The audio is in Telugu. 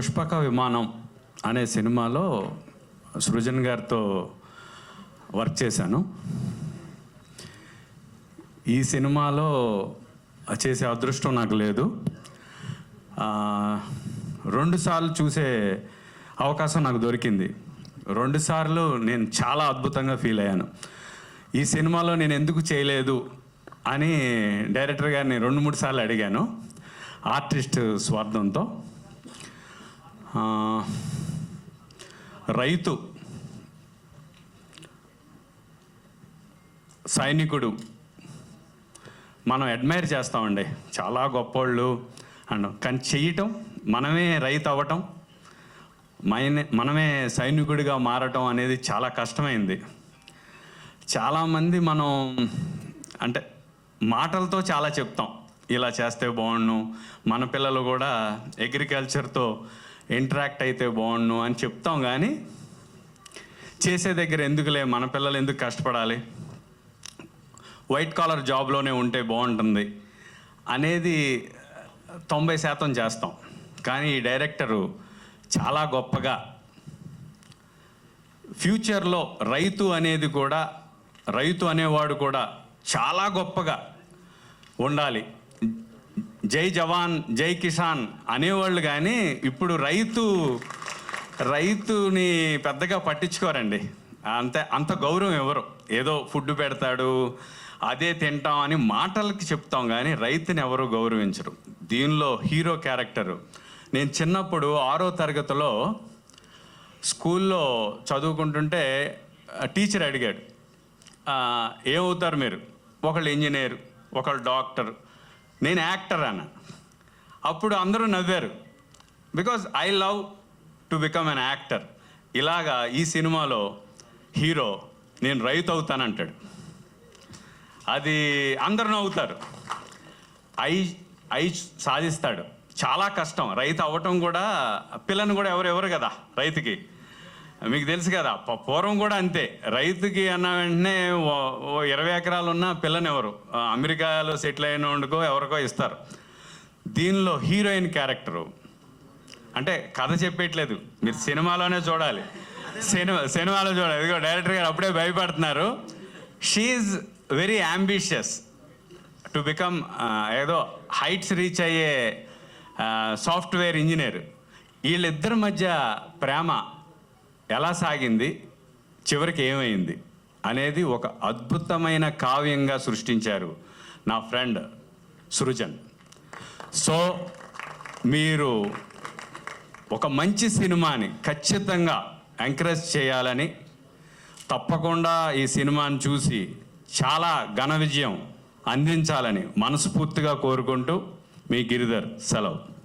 పుష్పక విమానం అనే సినిమాలో సృజన్ గారితో వర్క్ చేశాను. ఈ సినిమాలో చేసే అదృష్టం నాకు లేదు. రెండుసార్లు చూసే అవకాశం నాకు దొరికింది. రెండుసార్లు నేను చాలా అద్భుతంగా ఫీల్ అయ్యాను. ఈ సినిమాలో నేను ఎందుకు చేయలేదు అని డైరెక్టర్ గారిని రెండు మూడు సార్లు అడిగాను. ఆర్టిస్ట్ స్వార్థంతో. రైతు సైనికుడు మనం అడ్మైర్ చేస్తామండి. చాలా గొప్పోళ్ళు. అండ్ కానీ చేయటం మనమే రైతు అవ్వటం మైనే మనమే సైనికుడిగా మారటం అనేది చాలా కష్టమైంది. చాలామంది మనం అంటే మాటలతో చాలా చెప్తాం. ఇలా చేస్తే బాగుండు. మన పిల్లలు కూడా అగ్రికల్చర్తో ఇంటరాక్ట్ అయితే బాగుండు అని చెప్తాం కానీ చేసే దగ్గర ఎందుకులే మన పిల్లలు ఎందుకు కష్టపడాలి? వైట్ కాలర్ జాబ్లోనే ఉంటే బాగుంటుంది అనేది తొంభై శాతం చేస్తాం. కానీ ఈ డైరెక్టరు చాలా గొప్పగా ఫ్యూచర్లో రైతు అనేది కూడా రైతు అనేవాడు కూడా చాలా గొప్పగా ఉండాలి. జై జవాన్ జై కిసాన్ అనేవాళ్ళు కానీ ఇప్పుడు రైతు రైతుని పెద్దగా పట్టించుకోరండి. అంతే అంత గౌరవం ఎవరు? ఏదో ఫుడ్ పెడతాడు అదే తింటాం అని మాటలకి చెప్తాం కానీ రైతుని ఎవరు గౌరవించరు. దీనిలో హీరో క్యారెక్టరు. నేను చిన్నప్పుడు ఆరో తరగతిలో స్కూల్లో చదువుకుంటుంటే టీచర్ అడిగాడు ఏమవుతారు మీరు? ఒకళ్ళు ఇంజనీర్ ఒకళ్ళు డాక్టర్ నేను యాక్టర్ అన్న. అప్పుడు అందరూ నవ్వారు. Because I love to become an actor ఇలాగా ఈ సినిమాలో హీరో నేను రైతు అవుతానంటాడు అది అందరూ నవ్వుతారు. ఐ ఐ సాధిస్తాడు. చాలా కష్టం. రైతు అవ్వటం కూడా పిల్లని కూడా ఎవరు ఎవరు కదా రైతుకి. మీకు తెలుసు కదా పూర్వం కూడా అంతే. రైతుకి అన్న వెంటనే ఓ- ఓ ఇరవై ఎకరాలు ఉన్న పిల్లని ఎవరు అమెరికాలో సెటిల్ అయిన వండుకో ఎవరికో ఇస్తారు. దీనిలో హీరోయిన్ క్యారెక్టరు. అంటే కథ చెప్పేయట్లేదు మీరు సినిమాలోనే చూడాలి. సినిమా సినిమాలో చూడాలి. ఇదిగో డైరెక్టర్ గారు అప్పుడే భయపడుతున్నారు. She very ambitious to become ఏదో హైట్స్ రీచ్ అయ్యే సాఫ్ట్వేర్ ఇంజనీర్. వీళ్ళిద్దరి మధ్య ప్రేమ ఎలా సాగింది? చివరికి ఏమైంది? అనేది ఒక అద్భుతమైన కావ్యంగా సృష్టించారు నా ఫ్రెండ్ సృజన్. సో మీరు ఒక మంచి సినిమాని ఖచ్చితంగా ఎంకరేజ్ చేయాలని తప్పకుండా ఈ సినిమాని చూసి చాలా ఘన విజయం అందించాలని మనస్ఫూర్తిగా కోరుకుంటూ మీ గిరిధర్ సెలవు.